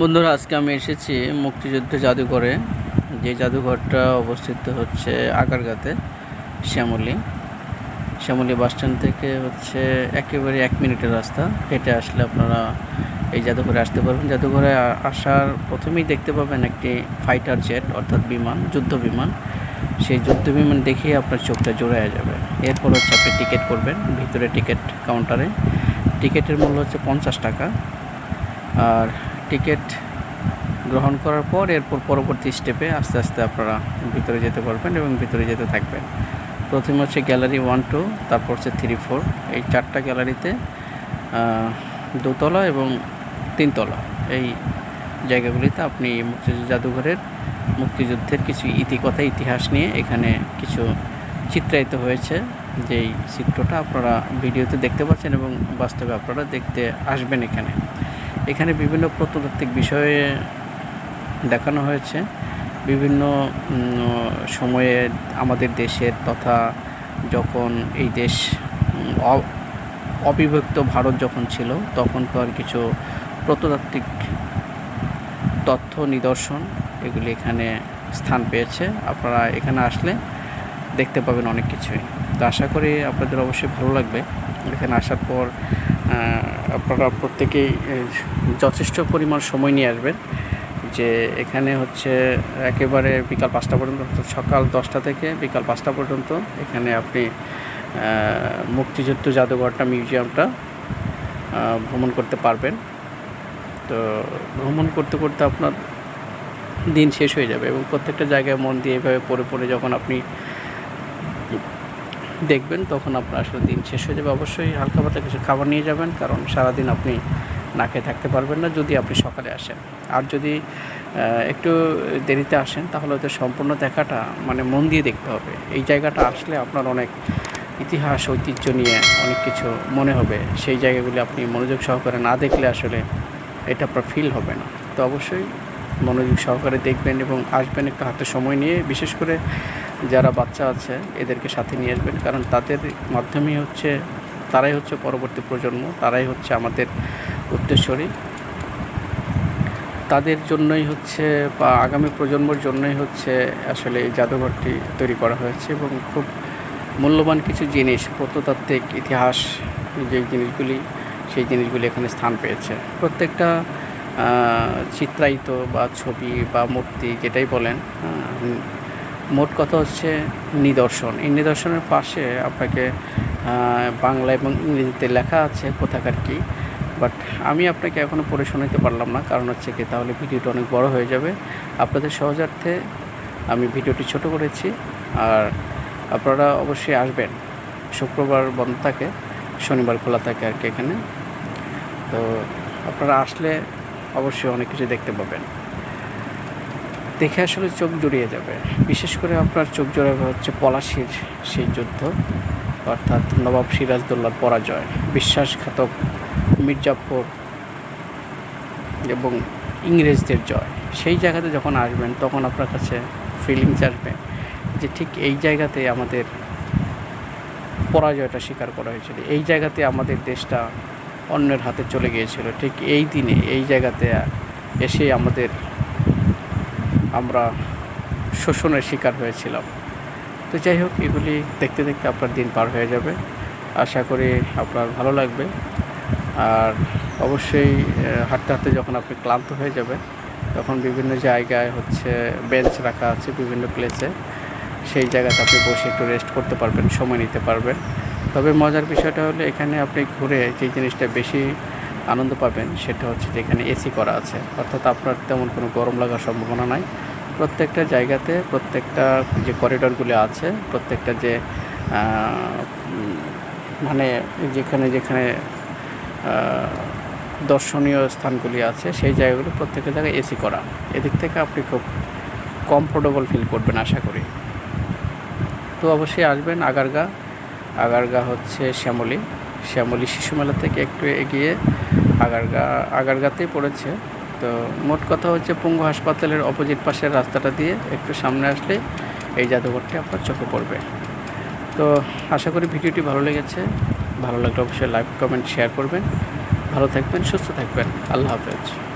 বন্ধুরা, আজকে আমি এসেছি মুক্তিযুদ্ধ জাদুঘরে, যে জাদুঘরটা অবস্থিত হচ্ছে আগারগাতে, শ্যামলী। শ্যামলী বাসস্ট্যান্ড থেকে হচ্ছে একেবারে এক মিনিটের রাস্তা। হেঁটে আসলে আপনারা এই জাদুঘরে আসতে পারবেন। জাদুঘরে আসার প্রথমেই দেখতে পাবেন একটি ফাইটার জেট অর্থাৎ বিমান, যুদ্ধ বিমান। সেই যুদ্ধ বিমান দেখেই আপনার চোখটা জোড়ায় যাবে। এরপর হচ্ছে আপনি টিকিট করবেন ভিতরে টিকিট কাউন্টারে টিকিটের মূল্য হচ্ছে পঞ্চাশ টাকা। আর টিকিট গ্রহণ করার পর এরপর পরবর্তী স্টেপে আস্তে আস্তে আপনারা ভিতরে যেতে পারবেন এবং ভিতরে যেতে থাকবেন। প্রথমে হচ্ছে গ্যালারি ওয়ান, টু, তারপর হচ্ছে থ্রি, ফোর। এই চারটা গ্যালারিতে দোতলা এবং তিনতলা। এই জায়গাগুলিতে আপনি মুক্তিযুদ্ধ জাদুঘরের, মুক্তিযুদ্ধের কিছু ইতিকথা, ইতিহাস নিয়ে এখানে কিছু চিত্রায়িত হয়েছে। যেই চিত্রটা আপনারা ভিডিওতে দেখতে পাচ্ছেন এবং বাস্তবে আপনারা দেখতে আসবেন এখানে। এখানে বিভিন্ন প্রত্নতাত্ত্বিক বিষয়ে দেখানো হয়েছে। বিভিন্ন সময়ে আমাদের দেশের তথা যখন এই দেশ অবিভক্ত ভারত যখন ছিল তখনকার কিছু প্রত্নতাত্ত্বিক তথ্য নিদর্শন এগুলি এখানে স্থান পেয়েছে। আপনারা এখানে আসলে দেখতে পাবেন অনেক কিছুই। তো আশা করি আপনাদের অবশ্যই ভালো লাগবে। এখানে আসার পর আপনারা প্রত্যেকেই যথেষ্ট পরিমাণ সময় নিয়ে আসবেন। যে এখানে হচ্ছে একেবারে বিকাল পাঁচটা পর্যন্ত সকাল দশটা থেকে বিকাল পাঁচটা পর্যন্ত এখানে আপনি মুক্তিযুদ্ধ জাদুঘরটা, মিউজিয়ামটা ভ্রমণ করতে পারবেন। তো ভ্রমণ করতে করতে আপনার দিন শেষ হয়ে যাবে এবং প্রত্যেকটা জায়গায় মন দিয়ে এভাবে পড়ে পড়ে যখন আপনি দেখবেন তখন আপনার আসলে দিন শেষ হয়ে যাবে। অবশ্যই হালকা পাতলা কিছু খাবার নিয়ে যাবেন, কারণ সারাদিন আপনি না খেয়ে থাকতে পারবেন না যদি আপনি সকালে আসেন। আর যদি একটু দেরিতে আসেন, তাহলে হয়তো সম্পূর্ণ দেখাটা মানে মন দিয়ে দেখতে হবে। এই জায়গাটা আসলে আপনার অনেক ইতিহাস, ঐতিহ্য নিয়ে অনেক কিছু মনে হবে। সেই জায়গাগুলি আপনি মনোযোগ সহকারে না দেখলে আসলে এটা আপনার ফিল হবে না। তো অবশ্যই মনোযোগ সহকারে দেখবেন এবং আসবেন একটু হাতে সময় নিয়ে। বিশেষ করে যারা বাচ্চা আছে, এদেরকে সাথে নিয়ে আসবেন। কারণ তাদের মাধ্যমেই হচ্ছে, তারাই হচ্ছে পরবর্তী প্রজন্ম, তারাই হচ্ছে আমাদের উত্তরস্বরী তাদের জন্যই হচ্ছে বা আগামী প্রজন্মর জন্যই হচ্ছে আসলে এই জাদুঘরটি তৈরি করা হয়েছে এবং খুব মূল্যবান কিছু জিনিস, প্রত্নতাত্ত্বিক ইতিহাস, যে জিনিসগুলি, সেই জিনিসগুলি এখানে স্থান পেয়েছে। প্রত্যেকটা চিত্রায়িত বা ছবি বা মূর্তি যেটাই বলেন মোট কথা হচ্ছে নিদর্শন। এই নিদর্শনের পাশে আপনাকে বাংলা এবং ইংরেজিতে লেখা আছে কোথাকার কি, বাট আমি আপনাকে এখনও পড়ে শোনাতে পারলাম না। কারণ হচ্ছে কি, তাহলে ভিডিওটা অনেক বড় হয়ে যাবে। আপনাদের সহজার্থে আমি ভিডিওটি ছোট করেছি। আর আপনারা অবশ্যই আসবেন। শুক্রবার বন্ধ থাকে, শনিবার খোলা থাকে আর কি এখানে। তো আপনারা আসলে অবশ্যই অনেক কিছু দেখতে পাবেন। দেখে আসলে চোখ জুড়িয়ে যাবে। বিশেষ করে আপনার চোখ জুড়াবে হচ্ছে পলাশির সেই যুদ্ধ, অর্থাৎ নবাব সিরাজদৌল্লার পরাজয়, বিশ্বাসঘাতক মির্জাফর এবং ইংরেজদের জয়। সেই জায়গাতে যখন আসবেন, তখন আপনার কাছে ফিলিংস আসবে যে ঠিক এই জায়গাতে আমাদের পরাজয়টা স্বীকার করা হয়েছিল। এই জায়গাতে আমাদের দেশটা অন্যের হাতে চলে গিয়েছিল। ঠিক এই দিনে, এই জায়গাতে এসে আমাদের, আমরা শোষণের শিকার হয়েছিলাম। তো যাই হোক, এগুলি দেখতে দেখতে আপনার দিন পার হয়ে যাবে। আশা করি আপনার ভালো লাগবে। আর অবশ্যই হাঁটতে হাঁটতে যখন আপনি ক্লান্ত হয়ে যাবেন, তখন বিভিন্ন জায়গায় হচ্ছে বেঞ্চ রাখা আছে বিভিন্ন প্লেসে সেই জায়গাতে আপনি বসে একটু রেস্ট করতে পারবেন, সময় নিতে পারবেন। তবে মজার বিষয়টা হলো এখানে আপনি ঘুরে যে জিনিসটা বেশি আনন্দ পাবেন সেটা হচ্ছে যে এখানে এসি করা আছে। অর্থাৎ আপনার তেমন কোনো গরম লাগার সম্ভাবনা নাই। প্রত্যেকটা জায়গাতে প্রত্যেকটা যে করিডরগুলো আছে, প্রত্যেকটা যে মানে যেখানে যেখানে দর্শনীয় স্থানগুলি আছে, সেই জায়গাগুলো প্রত্যেকটা জায়গায় এসি করা। এদিক থেকে আপনি খুব কমফোর্টেবল ফিল করবেন আশা করি। তো অবশ্যই আসবেন আগারগা। আগারগা হচ্ছে শ্যামলী। শ্যামলী শিশু মেলা থেকে একটু এগিয়ে আগারগা, আগারগাতেই পড়েছে। তো মোট কথা হচ্ছে পঙ্গু হাসপাতালের অপোজিট পাশের রাস্তাটা দিয়ে একটু সামনে আসলে এই জাদুঘরটি আপনার চোখে পড়বে। তো আশা করি ভিডিওটি ভালো লেগেছে। ভালো লাগলে অবশ্যই লাইক, কমেন্ট, শেয়ার করবেন। ভালো থাকবেন, সুস্থ থাকবেন। আল্লাহ হাফেজ।